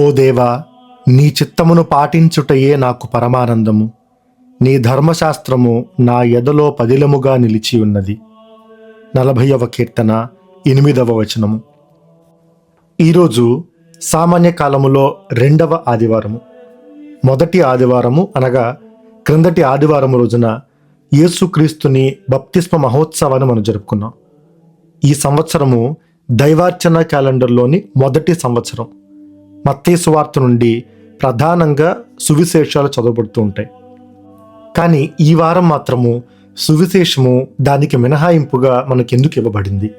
ఓ దేవా నీ చిత్తమును పాటించుటయే నాకు పరమానందము. నీ ధర్మశాస్త్రము నా ఎదలో పదిలముగా నిలిచి ఉన్నది. నలభైవ కీర్తన ఎనిమిదవ వచనము. ఈరోజు సామాన్య కాలములో రెండవ ఆదివారము. మొదటి ఆదివారము అనగా క్రిందటి ఆదివారం రోజున యేసుక్రీస్తుని బప్తిస్మ మహోత్సవాన్ని మనం జరుపుకున్నాం. ఈ సంవత్సరము దైవార్చన క్యాలెండర్లోని మొదటి సంవత్సరం. సువార్త నుండి ప్రధానంగా సువిశేషాలు చదవబడుతూ ఉంటాయి. కానీ ఈ వారం మాత్రము సువిశేషము దానికి మినహాయింపుగా మనకెందుకు ఇవ్వబడింది?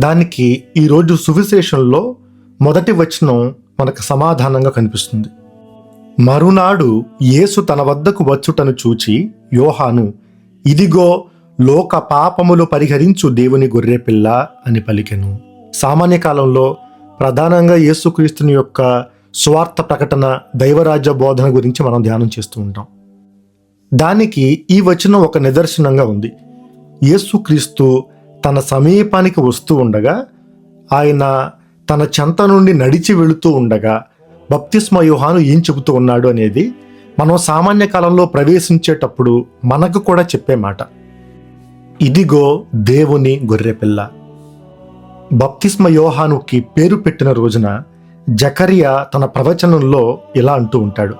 దానికి ఈరోజు సువిశేషంలో మొదటి వచనం మనకు సమాధానంగా కనిపిస్తుంది. మరునాడు యేసు తన వద్దకు వచ్చుటను చూచి యోహాను ఇదిగో లోక పాపములు పరిహరించు దేవుని గొర్రెపిల్ల అని పలికెను. సామాన్య కాలంలో ప్రధానంగా యేసుక్రీస్తుని యొక్క స్వార్థ ప్రకటన దైవరాజ్య బోధన గురించి మనం ధ్యానం చేస్తూ ఉంటాం. దానికి ఈ వచనం ఒక నిదర్శనంగా ఉంది. యేసుక్రీస్తు తన సమీపానికి వస్తూ ఉండగా ఆయన తన చెంత నుండి నడిచి వెళుతూ ఉండగా బప్తిస్మ యూహాను ఏం చెబుతూ ఉన్నాడు అనేది మనం సామాన్య కాలంలో ప్రవేశించేటప్పుడు మనకు కూడా చెప్పే మాట. ఇదిగో దేవుని గొర్రెపిల్ల. బప్తిస్మ యోహానుకి పేరు పెట్టిన రోజున జకరియా తన ప్రవచనంలో ఇలా అంటూ ఉంటాడు.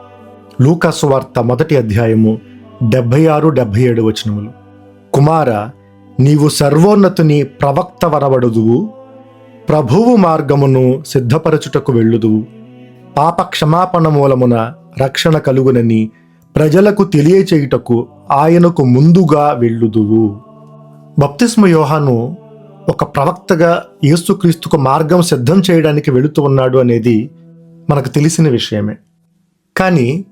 లూకాసు వార్త మొదటి అధ్యాయము డెబ్భై ఆరు డెబ్భై ఏడు వచనములు. కుమార నీవు సర్వోన్నతుని ప్రవక్త వరవడుదువు ప్రభువు మార్గమును సిద్ధపరచుటకు వెళ్ళుదువు. పాప క్షమాపణ మూలమున రక్షణ కలుగునని ప్రజలకు తెలియచేయుటకు ఆయనకు ముందుగా వెళ్ళుదువు. బప్తిస్మ యోహాను ఒక ప్రవక్తగా యేసుక్రీస్తుకు మార్గం సిద్ధం చేయడానికి వెళుతూ ఉన్నాడు అనేది మనకు తెలిసిన విషయమే. కానీ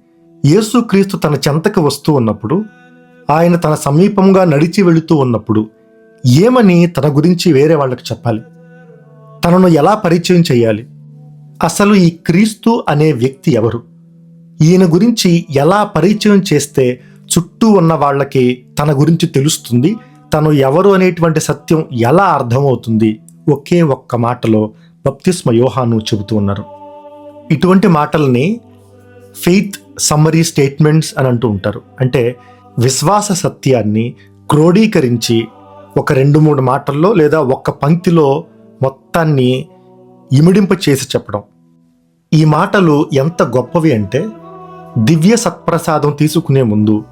యేసుక్రీస్తు తన చెంతకు వస్తూ ఉన్నప్పుడు ఆయన తన సమీపంగా నడిచి వెళుతూ ఉన్నప్పుడు ఏమని తన గురించి వేరే వాళ్ళకి చెప్పాలి? తనను ఎలా పరిచయం చేయాలి? అసలు ఈ క్రీస్తు అనే వ్యక్తి ఎవరు? ఈయన గురించి ఎలా పరిచయం చేస్తే చుట్టూ ఉన్న వాళ్ళకి తన గురించి తెలుస్తుంది? తను ఎవరు అనేటువంటి సత్యం ఎలా అర్థమవుతుంది? ఒకే ఒక్క మాటలో బప్తిస్మ యోహాను చెబుతూ ఉన్నారు. ఇటువంటి మాటల్ని ఫెయిత్ సమ్మరీ స్టేట్మెంట్స్ అని అంటూ ఉంటారు. అంటే విశ్వాస సత్యాన్ని క్రోడీకరించి ఒక రెండు మూడు మాటల్లో లేదా ఒక్క పంక్తిలో మొత్తాన్ని ఇమిడింప చేసి చెప్పడం. ఈ మాటలు ఎంత గొప్పవి అంటే దివ్య సత్ప్రసాదం తీసుకునే ముందు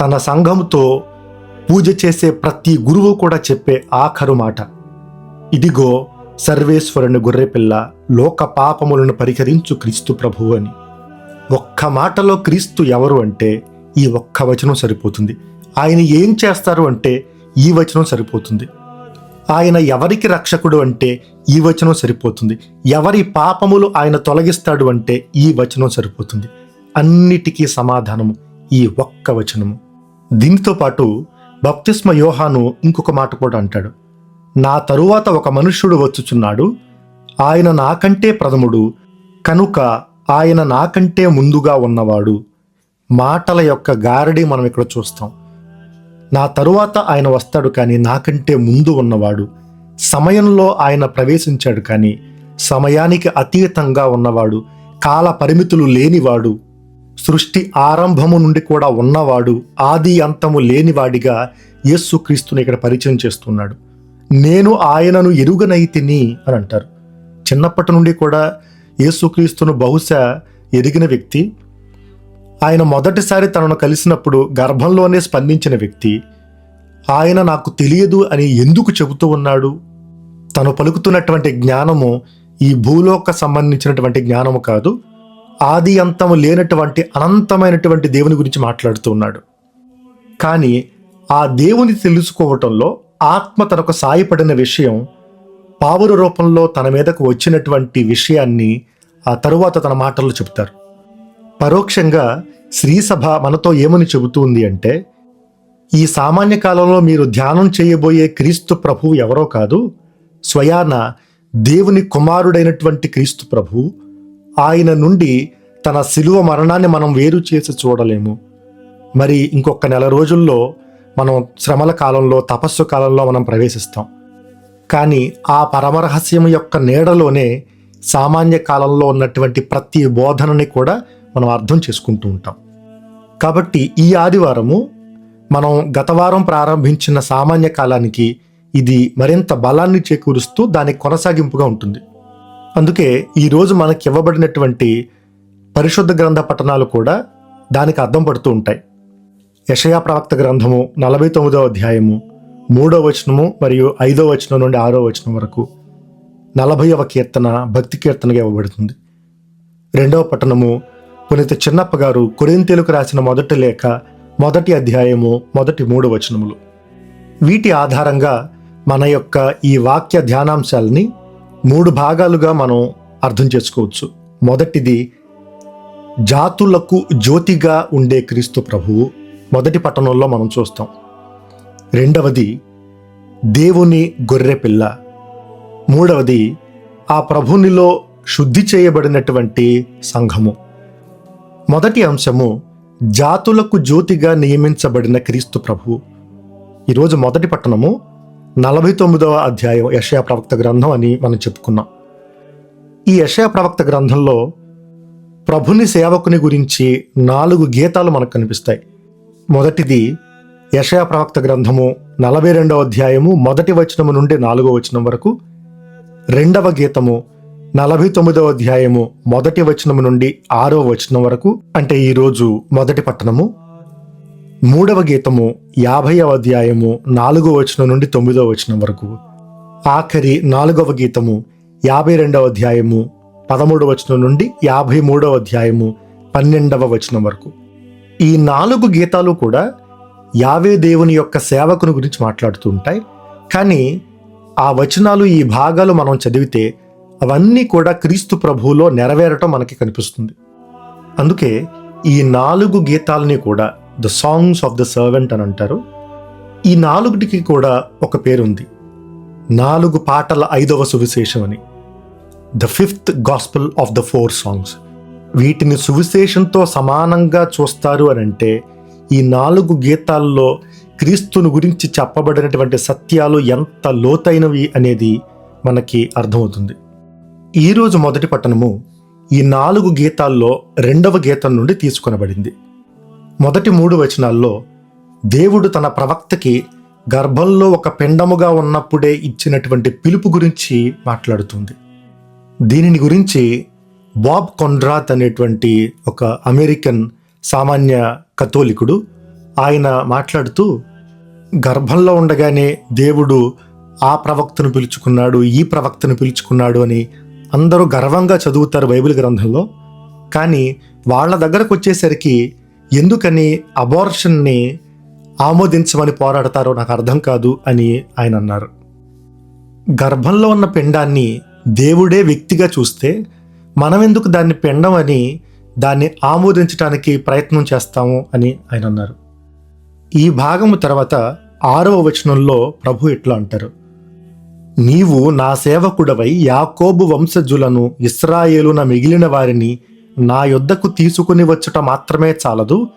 తన సంఘంతో పూజ చేసే ప్రతి గురువు కూడా చెప్పే ఆఖరు మాట. ఇదిగో సర్వేశ్వరుని గొర్రెపిల్ల లోక పాపములను పరిహరించు క్రీస్తు ప్రభువు అని. ఒక్క మాటలో క్రీస్తు ఎవరు అంటే ఈ ఒక్క వచనం సరిపోతుంది. ఆయన ఏం చేస్తారు అంటే ఈ వచనం సరిపోతుంది. ఆయన ఎవరికి రక్షకుడు అంటే ఈ వచనం సరిపోతుంది. ఎవరి పాపములు ఆయన తొలగిస్తాడు అంటే ఈ వచనం సరిపోతుంది. అన్నిటికీ సమాధానము ఈ ఒక్క వచనము. దీనితో పాటు బప్తిస్మ యోహాను ఇంకొక మాట కూడా అంటాడు. నా తరువాత ఒక మనుష్యుడు వచ్చుచున్నాడు. ఆయన నాకంటే ప్రథముడు కనుక ఆయన నాకంటే ముందుగా ఉన్నవాడు. మాటల యొక్క గారడి మనం ఇక్కడ చూస్తాం. నా తరువాత ఆయన వస్తాడు కానీ నాకంటే ముందు ఉన్నవాడు. సమయంలో ఆయన ప్రవేశించాడు కానీ సమయానికి అతీతంగా ఉన్నవాడు. కాల పరిమితులు లేనివాడు. సృష్టి ఆరంభము నుండి కూడా ఉన్నవాడు ఆది అంతము లేనివాడిగా యేసుక్రీస్తుని ఇక్కడ పరిచయం చేస్తున్నాడు. నేను ఆయనను ఎరుగనైతిని అని అంటారు. చిన్నప్పటి నుండి కూడా యేసుక్రీస్తును బహుశా ఎరిగిన వ్యక్తి ఆయన మొదటిసారి తనను కలిసినప్పుడు గర్భంలోనే స్పందించిన వ్యక్తి ఆయన నాకు తెలియదు అని ఎందుకు చెబుతూ ఉన్నాడు? తను పలుకుతున్నటువంటి జ్ఞానము ఈ భూలోక సంబంధించినటువంటి జ్ఞానము కాదు. ఆది అంతము లేనటువంటి అనంతమైనటువంటి దేవుని గురించి మాట్లాడుతూ ఉన్నాడు. కానీ ఆ దేవుని తెలుసుకోవటంలో ఆత్మ తనకు సాయపడిన విషయం పావుర రూపంలో తన మీదకు వచ్చినటువంటి విషయాన్ని ఆ తరువాత తన మాటల్లో చెబుతారు. పరోక్షంగా శ్రీసభ మనతో ఏమని చెబుతుంది అంటే ఈ సామాన్య కాలంలో మీరు ధ్యానం చేయబోయే క్రీస్తు ప్రభువు ఎవరో కాదు స్వయాన దేవుని కుమారుడైనటువంటి క్రీస్తు ప్రభు ఆయన నుండి తన శిలువ మరణాన్ని మనం వేరు చేసి చూడలేము. మరి ఇంకొక నెల రోజుల్లో మనం శ్రమల కాలంలో తపస్సు కాలంలో మనం ప్రవేశిస్తాం. కానీ ఆ పరమరహస్యం యొక్క నీడలోనే సామాన్య కాలంలో ఉన్నటువంటి ప్రతి బోధనని కూడా మనం అర్థం చేసుకుంటూ ఉంటాం. కాబట్టి ఈ ఆదివారము మనం గత వారం ప్రారంభించిన సామాన్య కాలానికి ఇది మరింత బలాన్ని చేకూరుస్తూ దానికి కొనసాగింపుగా ఉంటుంది. అందుకే ఈరోజు మనకి ఇవ్వబడినటువంటి పరిశుద్ధ గ్రంథ పఠనాలు కూడా దానికి అర్థం పడుతూ ఉంటాయి. యషయా ప్రవక్త గ్రంథము నలభై తొమ్మిదవ అధ్యాయము మూడో వచనము మరియు ఐదో వచనం నుండి ఆరో వచనం వరకు నలభైవ కీర్తన భక్తి కీర్తనగా ఇవ్వబడుతుంది. రెండవ పట్టణము పునీత చిన్నప్ప గారు కొరింతేలకు రాసిన మొదటి లేఖ మొదటి అధ్యాయము మొదటి మూడు వచనములు. వీటి ఆధారంగా మన యొక్క ఈ వాక్య ధ్యానాంశాలని మూడు భాగాలుగా మనం అర్థం చేసుకోవచ్చు. మొదటిది జాతులకు జ్యోతిగా ఉండే క్రీస్తు ప్రభువు మొదటి పట్టణంలో మనం చూస్తాం. రెండవది దేవుని గొర్రె పిల్ల. మూడవది ఆ ప్రభునిలో శుద్ధి చేయబడినటువంటి సంఘము. మొదటి అంశము జాతులకు జ్యోతిగా నియమించబడిన క్రీస్తు ప్రభువు. ఈరోజు మొదటి పట్టణము నలభై తొమ్మిదవ అధ్యాయం యషయా ప్రవక్త గ్రంథం అని మనం చెప్పుకున్నాం. ఈ యషయా ప్రవక్త గ్రంథంలో ప్రభుని సేవకుని గురించి నాలుగు గీతాలు మనకు కనిపిస్తాయి. మొదటిది యషయా ప్రవక్త గ్రంథము నలభై రెండవ అధ్యాయము మొదటి వచనము నుండి నాలుగో వచనం వరకు. రెండవ గీతము నలభై తొమ్మిదవ అధ్యాయము మొదటి వచనము నుండి ఆరో వచనం వరకు. అంటే ఈరోజు మొదటి పట్టణము మూడవ గీతము యాభైవ అధ్యాయము నాలుగో వచనం నుండి తొమ్మిదవ వచనం వరకు. ఆఖరి నాలుగవ గీతము యాభై రెండవ అధ్యాయము పదమూడవ వచనం నుండి యాభై మూడవ అధ్యాయము పన్నెండవ వచనం వరకు. ఈ నాలుగు గీతాలు కూడా యావే దేవుని యొక్క సేవకుని గురించి మాట్లాడుతూ ఉంటాయి. కానీ ఆ వచనాలు ఈ భాగాలు మనం చదివితే అవన్నీ కూడా క్రీస్తు ప్రభువులో నెరవేరటం మనకి కనిపిస్తుంది. అందుకే ఈ నాలుగు గీతాలని కూడా the songs of the servant అని అంటారు. ఈ నాలుగుటికి కూడా ఒక పేరుంది. నాలుగు పాటల ఐదవ సువిశేషం అని. The fifth gospel of the four songs. వీటిని సువిశేషంతో సమానంగా చూస్తారు అని అంటే ఈ నాలుగు గీతాల్లో క్రీస్తుని గురించి చెప్పబడినటువంటి సత్యాలు ఎంత లోతైనవి అనేది మనకి అర్థమవుతుంది. ఈరోజు మొదటి పట్టణము ఈ నాలుగు గీతాల్లో రెండవ గీతం నుండి తీసుకొనబడింది. మొదటి మూడు వచనాల్లో దేవుడు తన ప్రవక్తకి గర్భంలో ఒక పిండముగా ఉన్నప్పుడే ఇచ్చినటువంటి పిలుపు గురించి మాట్లాడుతుంది. దీనిని గురించి బాబ్ కొండ్రాత్ అనేటువంటి ఒక అమెరికన్ సామాన్య కథోలికుడు ఆయన మాట్లాడుతూ గర్భంలో ఉండగానే దేవుడు ఆ ప్రవక్తను పిలుచుకున్నాడు ఈ ప్రవక్తను పిలుచుకున్నాడు అని అందరూ గర్వంగా చదువుతారు బైబిల్ గ్రంథంలో. కానీ వాళ్ళ దగ్గరకు వచ్చేసరికి ఎందుకని అబార్షన్ని ఆమోదించమని పోరాడతారో నాకు అర్థం కాదు అని ఆయన అన్నారు. గర్భంలో ఉన్న పిండాన్ని దేవుడే వ్యక్తిగా చూస్తే మనం ఎందుకు దాన్ని పిండం అని దాన్ని ఆమోదించడానికి ప్రయత్నం చేస్తాము అని ఆయన అన్నారు. ఈ భాగము తర్వాత ఆరవ వచనంలో ప్రభు ఇట్లా అంటారు. నీవు నా సేవకుడవై యాకోబు వంశజులను ఇస్రాయేలున మిగిలిన వారిని నా యొద్దకు తీసుకుని వచ్చుట మాత్రమే చాలదు.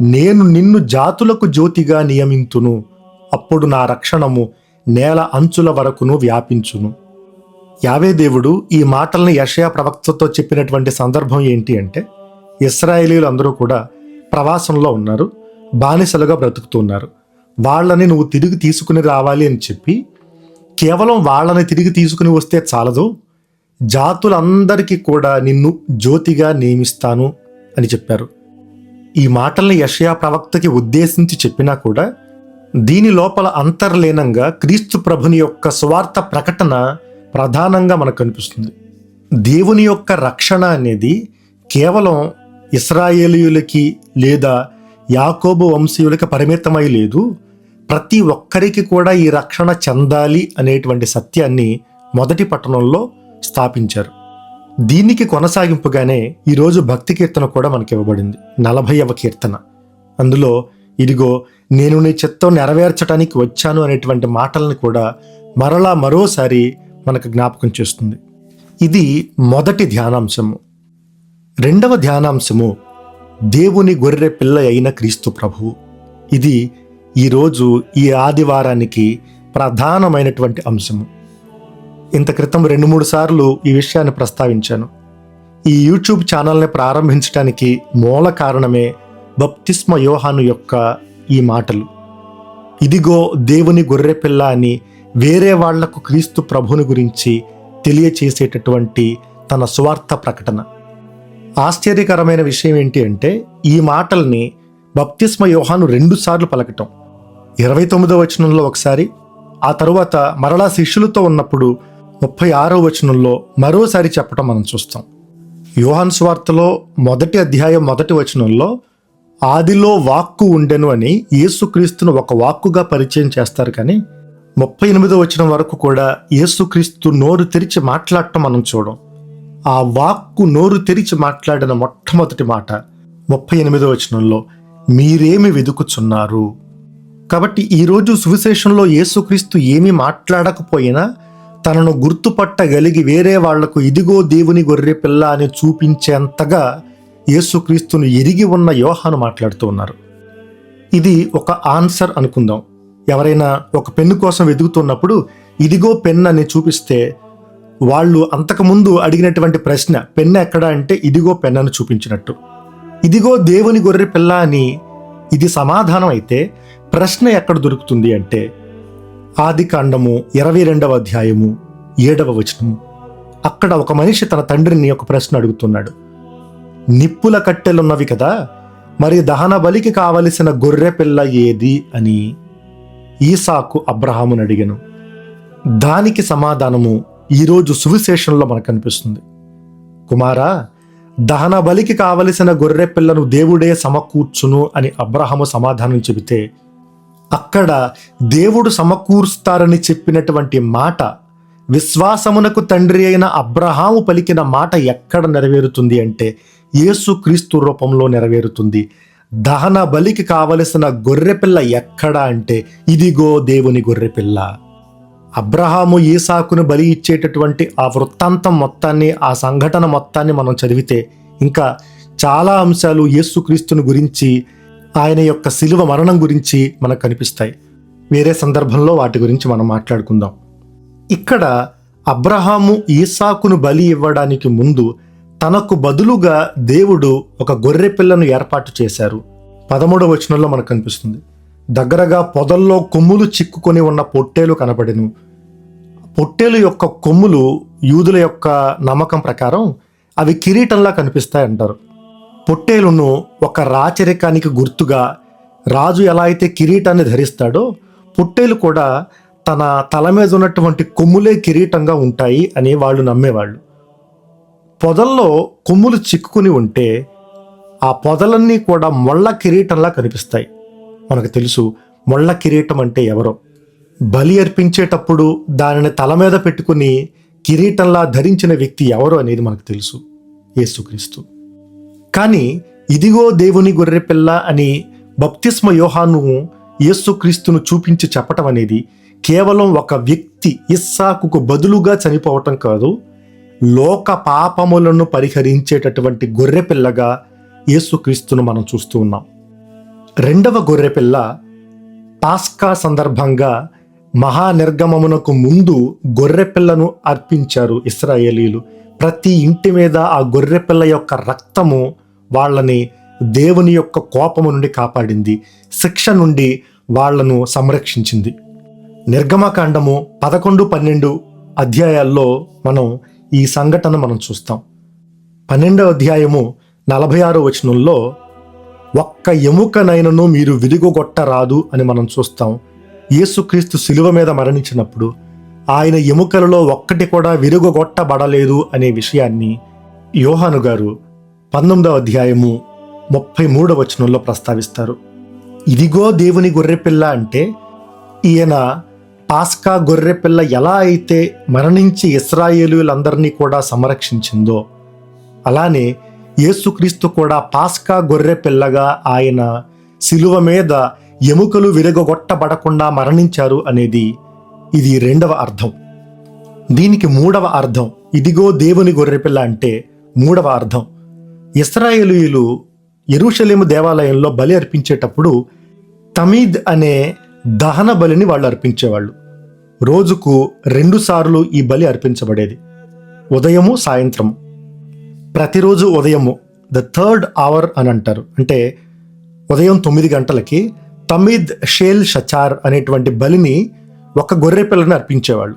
నేను నిన్ను జాతులకు జ్యోతిగా నియమింతును. అప్పుడు నా రక్షణము నేల అంచుల వరకును వ్యాపించును. యావే దేవుడు ఈ మాటలను యషయా ప్రవక్తతో చెప్పినటువంటి సందర్భం ఏంటి అంటే ఇస్రాయేలీలు అందరూ కూడా ప్రవాసంలో ఉన్నారు బానిసలుగా బ్రతుకుతున్నారు. వాళ్ళని నువ్వు తిరిగి తీసుకుని రావాలి అని చెప్పి కేవలం వాళ్ళని తిరిగి తీసుకుని వస్తే చాలదు జాతులందరికీ కూడా నిన్ను జ్యోతిగా నియమిస్తాను అని చెప్పారు. ఈ మాటల్ని యషయా ప్రవక్తకి ఉద్దేశించి చెప్పినా కూడా దీని లోపల అంతర్లీనంగా క్రీస్తు ప్రభుని యొక్క స్వార్థ ప్రకటన ప్రధానంగా మనకు కనిపిస్తుంది. దేవుని యొక్క రక్షణ అనేది కేవలం ఇస్రాయేలీయులకి లేదా యాకోబు వంశీయులకి పరిమితమై లేదు ప్రతి ఒక్కరికి కూడా ఈ రక్షణ చెందాలి అనేటువంటి సత్యాన్ని మొదటి పట్టణంలో స్థాపించారు. దీనికి కొనసాగింపుగానే ఈరోజు భక్తి కీర్తన కూడా మనకి ఇవ్వబడింది నలభైవ కీర్తన. అందులో ఇదిగో నేను నీ చిత్తం నెరవేర్చడానికి వచ్చాను అనేటువంటి మాటలను కూడా మరలా మరోసారి మనకు జ్ఞాపకం చేస్తుంది. ఇది మొదటి ధ్యానాంశము. రెండవ ధ్యానాంశము దేవుని గొర్రె పిల్ల అయిన క్రీస్తు ప్రభువు. ఇది ఈరోజు ఈ ఆదివారానికి ప్రధానమైనటువంటి అంశము. ఇంత క్రితం రెండు మూడు సార్లు ఈ విషయాన్ని ప్రస్తావించాను. ఈ యూట్యూబ్ ఛానల్ని ప్రారంభించడానికి మూల కారణమే బప్తిస్మ యోహాను యొక్క ఈ మాటలు. ఇదిగో దేవుని గొర్రెపిల్ల అని వేరే వాళ్ళకు క్రీస్తు ప్రభుని గురించి తెలియచేసేటటువంటి తన స్వార్థ ప్రకటన. ఆశ్చర్యకరమైన విషయం ఏంటి అంటే ఈ మాటల్ని బప్తిస్మ యోహాను రెండుసార్లు పలకటం. ఇరవై తొమ్మిదో వచనంలో ఒకసారి ఆ తరువాత మరలా శిష్యులతో ఉన్నప్పుడు ముప్పై ఆరో వచనంలో మరోసారి చెప్పటం మనం చూస్తాం. యోహాన్ స్వార్తలో మొదటి అధ్యాయం మొదటి వచనంలో ఆదిలో వాక్కు ఉండెను అని యేసుక్రీస్తును ఒక వాక్కుగా పరిచయం చేస్తారు కానీ ముప్పై ఎనిమిదో వచనం వరకు కూడా యేసుక్రీస్తు నోరు తెరిచి మాట్లాడటం మనం చూడం. ఆ వాక్కు నోరు తెరిచి మాట్లాడిన మొట్టమొదటి మాట ముప్పై ఎనిమిదో వచనంలో మీరేమి వెదుకుచున్నారు? కాబట్టి ఈరోజు సువిశేషంలో యేసుక్రీస్తు ఏమీ మాట్లాడకపోయినా తనను గుర్తుపట్టగలిగి వేరే వాళ్ళకు ఇదిగో దేవుని గొర్రె పిల్ల అని చూపించేంతగా యేసుక్రీస్తును ఎరిగి ఉన్న యోహాను మాట్లాడుతూ ఉన్నారు. ఇది ఒక ఆన్సర్ అనుకుందాం. ఎవరైనా ఒక పెన్ను కోసం వెతుకుతున్నప్పుడు ఇదిగో పెన్ అని చూపిస్తే వాళ్ళు అంతకుముందు అడిగినటువంటి ప్రశ్న పెన్ను ఎక్కడ? అంటే ఇదిగో పెన్ అని చూపించినట్టు. ఇదిగో దేవుని గొర్రె పిల్ల అని ఇది సమాధానం అయితే ప్రశ్న ఎక్కడ దొరుకుతుంది అంటే ఆది కాండము ఇరవై రెండవ అధ్యాయము ఏడవ వచనము. అక్కడ ఒక మనిషి తన తండ్రిని ఒక ప్రశ్న అడుగుతున్నాడు. నిప్పుల కట్టెలున్నవి కదా మరి దహన బలికి కావలసిన గొర్రె పిల్ల ఏది అని ఈసాకు అబ్రహామును అడిగాను. దానికి సమాధానము ఈరోజు సువిశేషంలో మనకు కనిపిస్తుంది. కుమారా దహన బలికి కావలసిన గొర్రె పిల్లను దేవుడే సమకూర్చును అని అబ్రహము సమాధానం చెబితే అక్కడ దేవుడు సమకూరుస్తారని చెప్పినటువంటి మాట విశ్వాసమునకు తండ్రి అయిన అబ్రహాము పలికిన మాట ఎక్కడ నెరవేరుతుంది అంటే యేసు క్రీస్తు రూపంలో నెరవేరుతుంది. దహన బలికి కావలసిన గొర్రెపిల్ల ఎక్కడ అంటే ఇదిగో దేవుని గొర్రెపిల్ల. అబ్రహాము ఈసాకును బలి ఇచ్చేటటువంటి ఆ వృత్తాంతం మొత్తాన్ని ఆ సంఘటన మొత్తాన్ని మనం చదివితే ఇంకా చాలా అంశాలు యేసుక్రీస్తుని గురించి ఆయన యొక్క శిలువ మరణం గురించి మనకు కనిపిస్తాయి. వేరే సందర్భంలో వాటి గురించి మనం మాట్లాడుకుందాం. ఇక్కడ అబ్రహాము ఈసాకును బలి ఇవ్వడానికి ముందు తనకు బదులుగా దేవుడు ఒక గొర్రె పిల్లను ఏర్పాటు చేశారు. పదమూడవ వచనంలో మనకు కనిపిస్తుంది. దగ్గరగా పొదల్లో కొమ్ములు చిక్కుకొని ఉన్న పొట్టేలు కనపడెను పొట్టేలు యొక్క కొమ్ములు యూదుల యొక్క నమ్మకం ప్రకారం అవి కిరీటంలా కనిపిస్తాయి అంటారు పొట్టేలును ఒక రాచరికానికి గుర్తుగా రాజు ఎలా అయితే కిరీటాన్ని ధరిస్తాడో పొట్టేలు కూడా తన తల మీద ఉన్నటువంటి కొమ్ములే కిరీటంగా ఉంటాయి అని వాళ్ళు నమ్మేవాళ్ళు. పొదల్లో కొమ్ములు చిక్కుకుని ఉంటే ఆ పొదలన్నీ కూడా మొళ్ళ కిరీటంలా కనిపిస్తాయి. మనకు తెలుసు మొళ్ళ కిరీటం అంటే ఎవరో. బలి అర్పించేటప్పుడు దానిని తల మీద పెట్టుకుని కిరీటంలా ధరించిన వ్యక్తి ఎవరు అనేది మనకు తెలుసు. యేసుక్రీస్తు. కానీ ఇదిగో దేవుని గొర్రెపిల్ల అని బప్తిస్మ యోహాను యేసుక్రీస్తును చూపించి చెప్పటం అనేది కేవలం ఒక వ్యక్తి ఇస్సాకుకు బదులుగా చనిపోవటం కాదు లోక పాపములను పరిహరించేటటువంటి గొర్రెపిల్లగా యేసుక్రీస్తును మనం చూస్తూ ఉన్నాం. రెండవ గొర్రెపిల్ల పాస్కా సందర్భంగా మహానిర్గమమునకు ముందు గొర్రెపిల్లను అర్పించారు ఇస్రాయేలీలు. ప్రతి ఇంటి మీద ఆ గొర్రెపిల్ల యొక్క రక్తము వాళ్ళని దేవుని యొక్క కోపము నుండి కాపాడింది. శిక్ష నుండి వాళ్ళను సంరక్షించింది. నిర్గమకాండము పదకొండు పన్నెండు అధ్యాయాల్లో మనం ఈ సంఘటన మనం చూస్తాం. పన్నెండవ అధ్యాయము నలభై ఆరో వచనంలో ఒక్క ఎముకనైనను మీరు విరిగొట్టరాదు అని మనం చూస్తాం. యేసుక్రీస్తు శిలువ మీద మరణించినప్పుడు ఆయన ఎముకలలో ఒక్కటి కూడా విరుగొట్టబడలేదు అనే విషయాన్ని యోహాను గారు పంతొమ్మిదవ అధ్యాయము ముప్పై మూడవ వచనంలో ప్రస్తావిస్తారు. ఇదిగో దేవుని గొర్రెపిల్ల అంటే ఈయన పాస్కా గొర్రెపిల్ల ఎలా అయితే మరణించి ఇస్రాయేలులందరినీ కూడా సంరక్షించిందో అలానే యేసుక్రీస్తు కూడా పాస్కా గొర్రె పిల్లగా ఆయన శిలువ మీద ఎముకలు విరగొట్టబడకుండా మరణించారు అనేది ఇది రెండవ అర్థం. దీనికి మూడవ అర్థం ఇదిగో దేవుని గొర్రెపిల్ల అంటే మూడవ అర్థం. ఇస్రాయేలీయులు ఎరుషలేము దేవాలయంలో బలి అర్పించేటప్పుడు తమీద్ అనే దహన బలిని వాళ్ళు అర్పించేవాళ్ళు. రోజుకు రెండుసార్లు ఈ బలి అర్పించబడేది. ఉదయము సాయంత్రము. ప్రతిరోజు ఉదయము ద థర్డ్ అవర్ అని అంటారు. అంటే ఉదయం తొమ్మిది గంటలకి తమిద్ షేల్ షచార్ అనేటువంటి బలిని ఒక గొర్రె పిల్లని అర్పించేవాళ్ళు.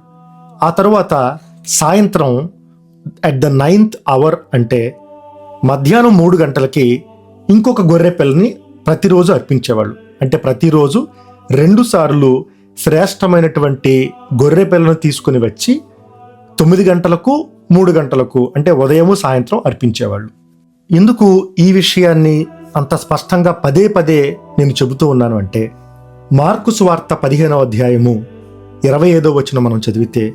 ఆ తర్వాత సాయంత్రం అట్ ద నైన్త్ అవర్ అంటే మధ్యాహ్నం మూడు గంటలకి ఇంకొక గొర్రె పిల్లని ప్రతిరోజు అర్పించేవాళ్ళు. అంటే ప్రతిరోజు రెండు సార్లు శ్రేష్టమైనటువంటి గొర్రె పిల్లను తీసుకుని వచ్చి తొమ్మిది గంటలకు మూడు గంటలకు అంటే ఉదయము సాయంత్రం అర్పించేవాళ్ళు. ఎందుకు ఈ విషయాన్ని అంత స్పష్టంగా పదే పదే నేను చెబుతూ ఉన్నాను అంటే మార్కు సువార్త పదిహేనవ అధ్యాయము ఇరవై ఐదో వచ్చిన మనం చదివితే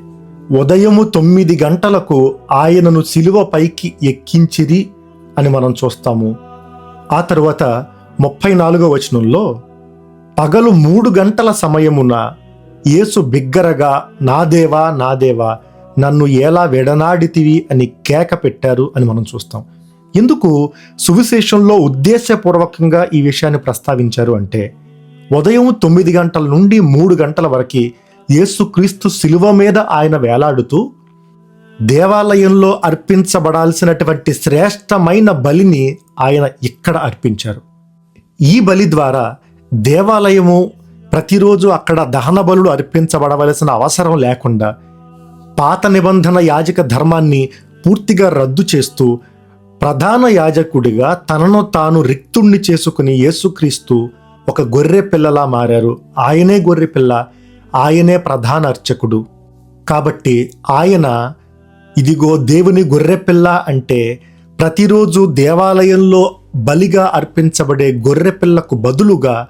ఉదయము తొమ్మిది గంటలకు ఆయనను సిలువ పైకి ఎక్కించిరి అని మనం చూస్తాము. ఆ తరువాత ముప్పై నాలుగో వచనంలో పగలు మూడు గంటల సమయమున యేసు బిగ్గరగా నా దేవా నా దేవా నన్ను ఎలా వెడనాడితివి అని కేక పెట్టారు అని మనం చూస్తాం. ఎందుకు? సువిశేషంలో ఉద్దేశపూర్వకంగా ఈ విషయాన్ని ప్రస్తావించారు అంటే ఉదయం తొమ్మిది గంటల నుండి మూడు గంటల వరకు యేసుక్రీస్తు శిలువ మీద ఆయన వేలాడుతూ దేవాలయంలో అర్పించబడాల్సినటువంటి శ్రేష్టమైన బలిని ఆయన ఇక్కడ అర్పించారు. ఈ బలి ద్వారా దేవాలయము ప్రతిరోజు అక్కడ దహన బలులు అర్పించబడవలసిన అవసరం లేకుండా పాత నిబంధన యాజక ధర్మాన్ని పూర్తిగా రద్దు చేస్తూ ప్రధాన యాజకుడిగా తనను తాను రిక్తుణ్ణి చేసుకుని యేసుక్రీస్తు ఒక గొర్రె పిల్లలా మారారు. ఆయనే గొర్రె పిల్ల. ఆయనే ప్రధాన అర్చకుడు. కాబట్టి ఆయన ఇదిగో దేవుని గొర్రెపిల్ల అంటే ప్రతిరోజు దేవాలయంలో బలిగా అర్పించబడే గొర్రెపిల్లకు బదులుగా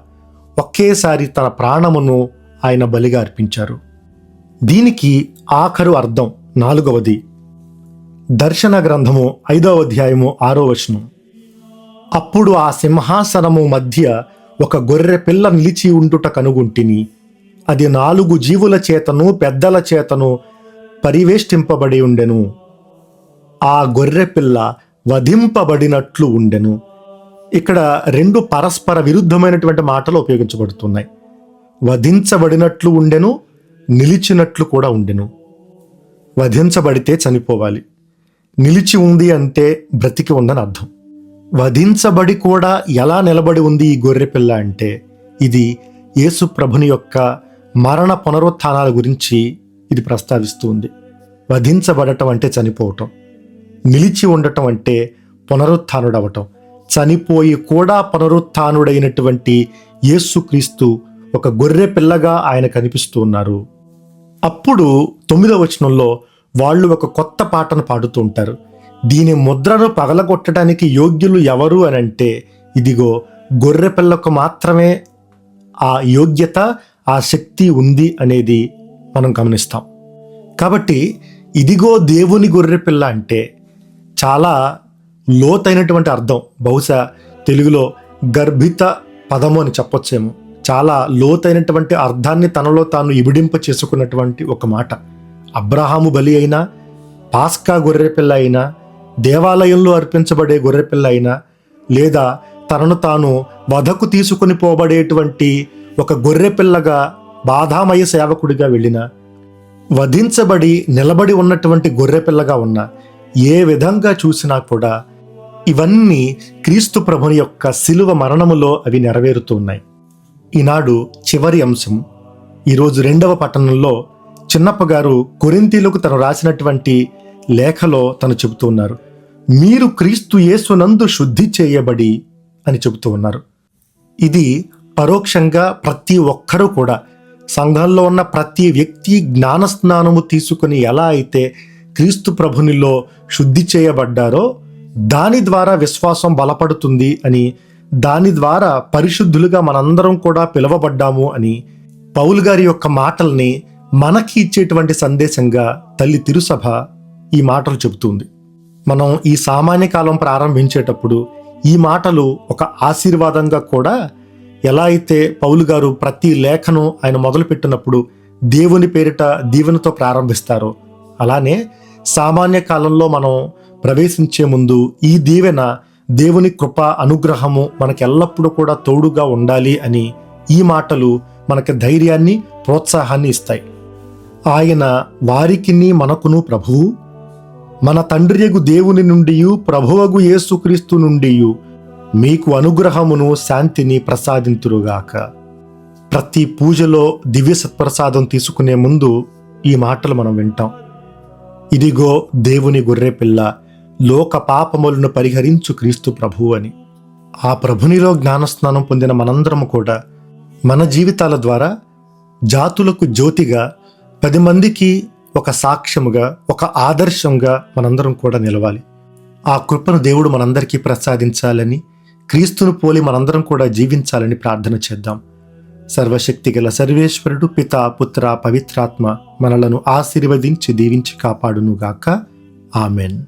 ఒకేసారి తన ప్రాణమును ఆయన బలిగా అర్పించారు. దీనికి ఆఖరు అర్థం నాలుగవది. దర్శన గ్రంథము ఐదవ అధ్యాయము ఆరో వచనం. అప్పుడు ఆ సింహాసనము మధ్య ఒక గొర్రె పిల్ల నిలిచి ఉండుట కనుగుంటిని. అది నాలుగు జీవుల చేతను పెద్దల చేతను పరివేష్టింపబడి ఉండెను. ఆ గొర్రె పిల్ల వధింపబడినట్లు ఉండెను. ఇక్కడ రెండు పరస్పర విరుద్ధమైనటువంటి మాటలు ఉపయోగించబడుతున్నాయి. వధించబడినట్లు ఉండెను నిలిచినట్లు కూడా ఉండెను. వధించబడితే చనిపోవాలి. నిలిచి ఉంది అంటే బ్రతికి ఉందని అర్థం. వధించబడి కూడా ఎలా నిలబడి ఉంది ఈ గొర్రె పిల్ల అంటే ఇది యేసు ప్రభుని యొక్క మరణ పునరుత్థానాల గురించి ఇది ప్రస్తావిస్తుంది. వధించబడటం అంటే చనిపోవటం. నిలిచి ఉండటం అంటే పునరుత్డవటం చనిపోయి కూడా పునరుత్డైనటువంటి యేసుక్రీస్తు ఒక గొర్రె పిల్లగా ఆయన కనిపిస్తూ ఉన్నారు. అప్పుడు తొమ్మిదవ వచనంలో వాళ్ళు ఒక కొత్త పాటను పాడుతూ ఉంటారు. దీని ముద్రను పగలగొట్టడానికి యోగ్యులు ఎవరు అని అంటే ఇదిగో గొర్రె పిల్లకు మాత్రమే ఆ యోగ్యత ఆ శక్తి ఉంది అనేది మనం గమనిస్తాం. కాబట్టి ఇదిగో దేవుని గొర్రె పిల్ల అంటే చాలా లోతైనటువంటి అర్థం. బహుశా తెలుగులో గర్భిత పదము అని చెప్పొచ్చేమో. చాలా లోతైనటువంటి అర్థాన్ని తనలో తాను ఇవిడింప చేసుకున్నటువంటి ఒక మాట. అబ్రహాము బలి అయినా పాస్కా గొర్రెపిల్ల అయినా దేవాలయంలో అర్పించబడే గొర్రెపిల్ల అయినా లేదా తనను తాను వధకు తీసుకుని పోబడేటువంటి ఒక గొర్రెపిల్లగా బాధామయ సేవకుడిగా వెళ్ళిన వధించబడి నిలబడి ఉన్నటువంటి గొర్రెపిల్లగా ఉన్న ఏ విధంగా చూసినా కూడా ఇవన్నీ క్రీస్తు ప్రభుని యొక్క శిలువ మరణములో అవి నెరవేరుతున్నాయి ఈనాడు చివరి అంశం. ఈరోజు రెండవ పట్టణంలో చిన్నప్ప గారు కొరింతీలకు తను రాసినటువంటి లేఖలో తను చెబుతూ ఉన్నారు. మీరు క్రీస్తు యేసునందు శుద్ధి చేయబడి అని చెబుతూ ఉన్నారు. ఇది పరోక్షంగా ప్రతి ఒక్కరూ కూడా సంఘంలో ఉన్న ప్రతి వ్యక్తి జ్ఞానస్నానము తీసుకుని ఎలా అయితే క్రీస్తు ప్రభునిలో శుద్ధి చేయబడ్డారో దాని ద్వారా విశ్వాసం బలపడుతుంది అని దాని ద్వారా పరిశుద్ధులుగా మనందరం కూడా పిలువబడ్డాము అని పౌల్ గారి యొక్క మాటల్ని మనకి ఇచ్చేటువంటి సందేశంగా తల్లి తిరుసభ ఈ మాటలు చెబుతుంది. మనం ఈ సామాన్య కాలం ప్రారంభించేటప్పుడు ఈ మాటలు ఒక ఆశీర్వాదంగా కూడా ఎలా అయితే పౌలు గారు ప్రతి లేఖను ఆయన మొదలుపెట్టినప్పుడు దేవుని పేరిట దీవెనతో ప్రారంభిస్తారో అలానే సామాన్య కాలంలో మనం ప్రవేశించే ముందు ఈ దీవెన దేవుని కృప అనుగ్రహము మనకు ఎల్లప్పుడూ కూడా తోడుగా ఉండాలి అని ఈ మాటలు మనకి ధైర్యాన్ని ప్రోత్సాహాన్ని ఇస్తాయి. ఆయన వారికిని మనకును ప్రభువు మన తండ్రియగు దేవుని నుండి ప్రభువగు యేసుక్రీస్తు నుండియు మీకు అనుగ్రహమును శాంతిని ప్రసాదింతురుగాక. ప్రతి పూజలో దివ్య సత్ప్రసాదం తీసుకునే ముందు ఈ మాటలు మనం వింటాం. ఇదిగో దేవుని గొర్రెపిల్ల లోక పాపములను పరిహరించు క్రీస్తు ప్రభువు అని. ఆ ప్రభునిలో జ్ఞానస్నానం పొందిన మనందరం కూడా మన జీవితాల ద్వారా జాతులకు జ్యోతిగా పది మందికి ఒక సాక్ష్యముగా ఒక ఆదర్శంగా మనందరం కూడా నిలవాలి. ఆ కృపను దేవుడు మనందరికీ ప్రసాదించాలని క్రీస్తును పోలి మనందరం కూడా జీవించాలని ప్రార్థన చేద్దాం. సర్వశక్తి గల సర్వేశ్వరుడు పిత పుత్ర పవిత్రాత్మ మనలను ఆశీర్వదించి దీవించి కాపాడునుగాక. ఆమెన్.